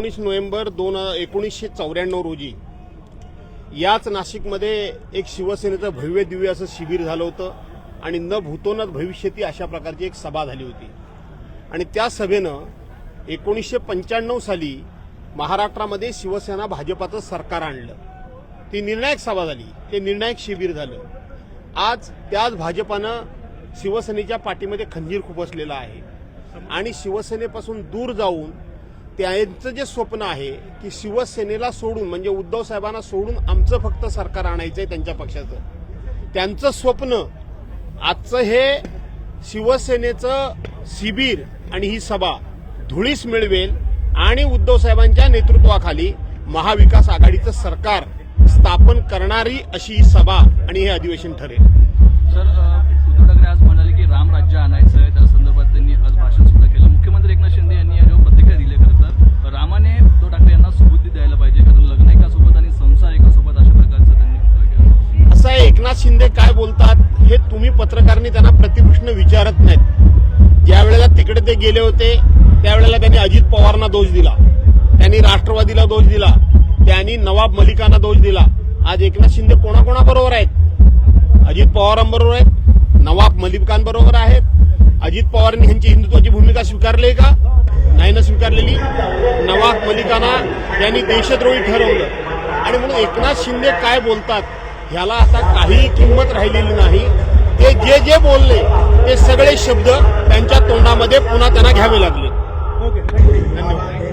एकोणीस नोव्हेंबर दोन एकोणीसशे चौऱ्याण्णव रोजी याच नाशिकमध्ये एक शिवसेनेचं भव्य दिव्य असं शिबिर झालं होतं आणि न भूतोनात भविष्यती अशा प्रकारची एक सभा झाली होती. आणि त्या सभेनं एकोणीसशे पंच्याण्णव साली महाराष्ट्रामध्ये शिवसेना भाजपाचं सरकार आणलं. ती निर्णायक सभा झाली. ते निर्णायक शिबिर झालं. आज त्याच भाजपानं शिवसेनेच्या पाठीमध्ये खंजीर खुपसलेला आहे. आणि शिवसेनेपासून दूर जाऊन त्यांचं जे स्वप्न आहे की शिवसेनेला सोडून म्हणजे उद्धव साहेबांना सोडून आमचं फक्त सरकार आणायचं आहे त्यांच्या पक्षाचं. त्यांचं स्वप्न आजचं हे शिवसेनेचं शिबिर आणि ही सभा धुळीस मिळवेल आणि उद्धव साहेबांच्या नेतृत्वाखाली महाविकास आघाडीचं सरकार स्थापन करणारी अशी ही सभा आणि हे अधिवेशन ठरेल. एकनाथ शिंदे काय बोलतात हे तुम्ही पत्रकारांनी त्यांना प्रतिप्रश्न विचारत नाहीत. ज्या वेळेला तिकडे ते गेले होते त्यावेळेला त्यांनी अजित पवारांना दोष दिला. त्यांनी राष्ट्रवादीला दोष दिला. त्यांनी नवाब मलिकांना दोष दिला. आज एकनाथ शिंदे कोणाकोणाबरोबर आहेत? अजित पवारांबरोबर आहेत? नवाब मलिकांबरोबर आहेत? अजित पवारांनी ह्यांची हिंदुत्वाची भूमिका स्वीकारली का? नाही ना स्वीकारलेली. नवाब मलिकांना त्यांनी देशद्रोही ठरवलं. आणि म्हणून एकनाथ शिंदे काय बोलतात? ह्याला आता काही किंमत राहिलेली नाही. ते जे जे बोलले ते सगळे शब्द त्यांच्या तोंडामध्ये पुन्हा त्यांना घ्यावे लागले. धन्यवाद.